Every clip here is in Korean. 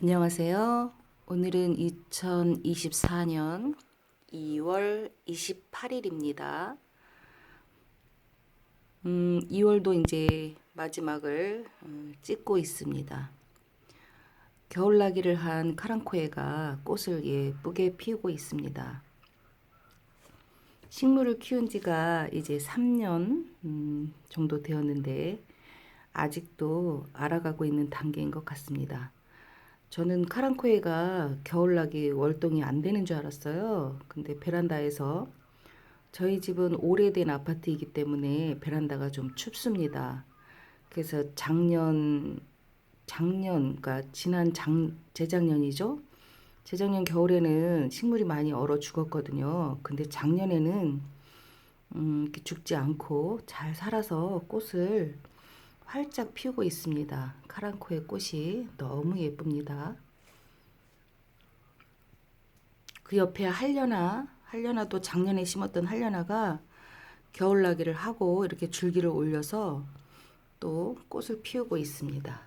안녕하세요. 오늘은 2024년 2월 28일입니다. 음, 2월도 이제 마지막을 음, 찍고 있습니다. 겨울나기를 한 카랑코에가 꽃을 예쁘게 피우고 있습니다. 식물을 키운 지가 이제 3년 음, 정도 되었는데 아직도 알아가고 있는 단계인 것 같습니다. 저는 카랑코에가 겨울나기 월동이 안 되는 줄 알았어요. 근데 베란다에서 저희 집은 오래된 아파트이기 때문에 베란다가 좀 춥습니다. 그래서 작년 작년 그러니까 지난 작 재작년이죠. 재작년 겨울에는 식물이 많이 얼어 죽었거든요. 근데 작년에는 음, 죽지 않고 잘 살아서 꽃을 활짝 피우고 있습니다. 카랑코의 꽃이 너무 예쁩니다. 그 옆에 한려나, 한려나도 작년에 심었던 한려나가 겨울나기를 하고 이렇게 줄기를 올려서 또 꽃을 피우고 있습니다.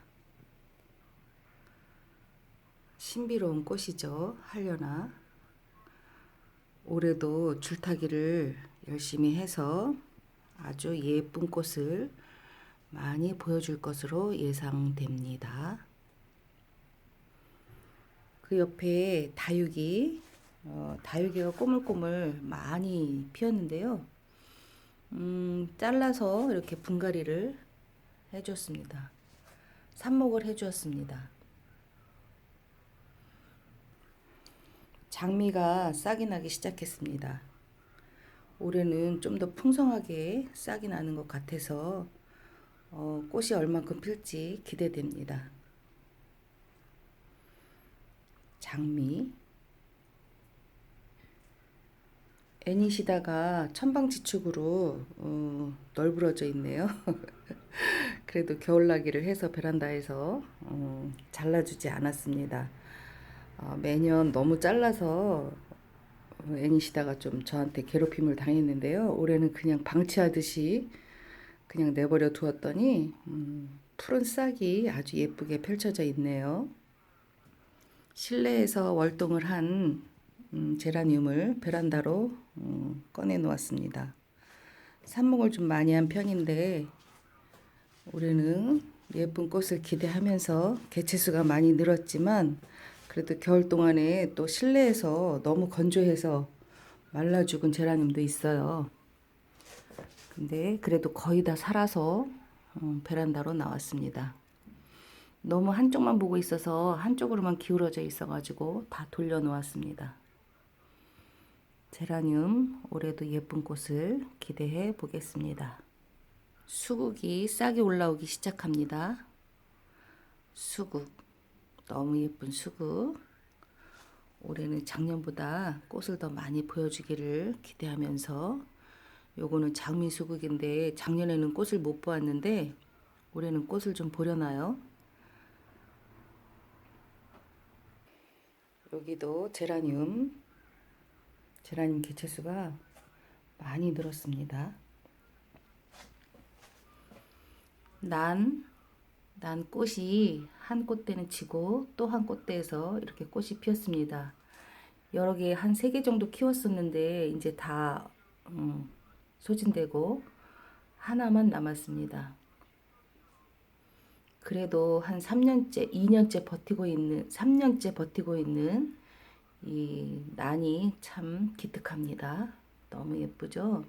신비로운 꽃이죠. 한려나. 올해도 줄타기를 열심히 해서 아주 예쁜 꽃을 많이 보여줄 것으로 예상됩니다. 그 옆에 다육이, 어, 다육이가 꼬물꼬물 많이 피었는데요. 음, 잘라서 이렇게 분갈이를 해줬습니다. 삽목을 해주었습니다. 장미가 싹이 나기 시작했습니다. 올해는 좀 더 풍성하게 싹이 나는 것 같아서 어, 꽃이 얼만큼 필지 기대됩니다. 장미 애니시다가 천방지축으로 어, 널브러져 있네요. 그래도 겨울나기를 해서 베란다에서 어, 잘라주지 않았습니다. 어, 매년 너무 잘라서 어, 애니시다가 좀 저한테 괴롭힘을 당했는데요. 올해는 그냥 방치하듯이 그냥 내버려 두었더니 음, 푸른 싹이 아주 예쁘게 펼쳐져 있네요. 실내에서 월동을 한 음, 제라늄을 베란다로 음, 꺼내 놓았습니다. 삽목을 좀 많이 한 편인데 올해는 예쁜 꽃을 기대하면서 개체수가 많이 늘었지만 그래도 겨울 동안에 또 실내에서 너무 건조해서 말라 죽은 제라늄도 있어요. 근데 그래도 거의 다 살아서 어, 베란다로 나왔습니다. 너무 한쪽만 보고 있어서 한쪽으로만 기울어져 있어가지고 다 돌려놓았습니다. 제라늄 올해도 예쁜 꽃을 기대해 보겠습니다. 수국이 싹이 올라오기 시작합니다. 수국 너무 예쁜 수국 올해는 작년보다 꽃을 더 많이 보여주기를 기대하면서 요거는 장미 수국인데 작년에는 꽃을 못 보았는데 올해는 꽃을 좀 보려나요? 여기도 제라늄 제라늄 개체수가 많이 늘었습니다. 난, 난 꽃이 한 꽃대는 지고 또 한 꽃대에서 이렇게 꽃이 피었습니다. 여러 개, 한 세 개 정도 키웠었는데, 이제 다, 음, 소진되고 하나만 남았습니다. 그래도 한 3년째, 2년째 버티고 있는, 3년째 버티고 있는 이 난이 참 기특합니다. 너무 예쁘죠?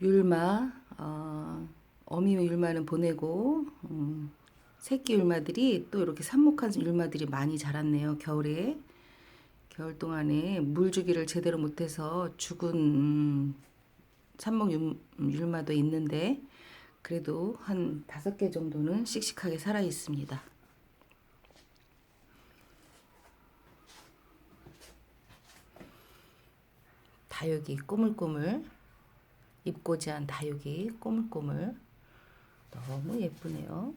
율마, 어, 어미 율마는 보내고, 음, 새끼 율마들이 또 이렇게 삽목한 율마들이 많이 자랐네요, 겨울에. 겨울 동안에 물 주기를 제대로 못해서 죽은 음, 삽목 율마도 있는데 그래도 한 다섯 개 정도는 씩씩하게 살아 있습니다. 다육이 꼬물꼬물 입고지한 다육이 꼬물꼬물 너무 예쁘네요.